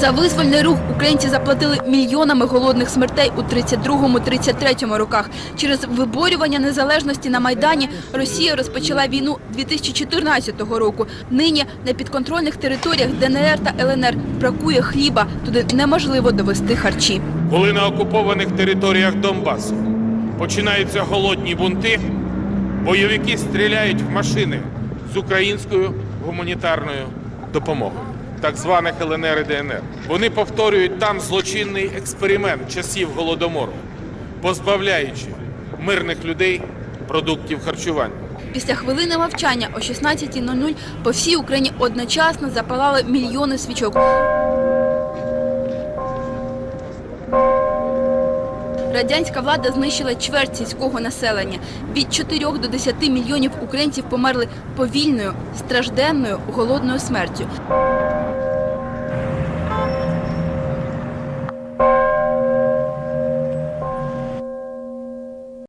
За визвольний рух українці заплатили мільйонами голодних смертей у 32-33 роках. Через виборювання незалежності на Майдані Росія розпочала війну 2014 року. Нині на підконтрольних територіях ДНР та ЛНР бракує хліба, туди неможливо довести харчі. Коли на окупованих територіях Донбасу починаються голодні бунти, бойовики стріляють в машини з українською гуманітарною допомогою, так званих ЛНР і ДНР. Вони повторюють там злочинний експеримент часів голодомору, позбавляючи мирних людей продуктів харчування. Після хвилини мовчання о 16.00 по всій Україні одночасно запалали мільйони свічок. Радянська влада знищила чверть сільського населення. Від 4 до 10 мільйонів українців померли повільною, стражденною, голодною смертю.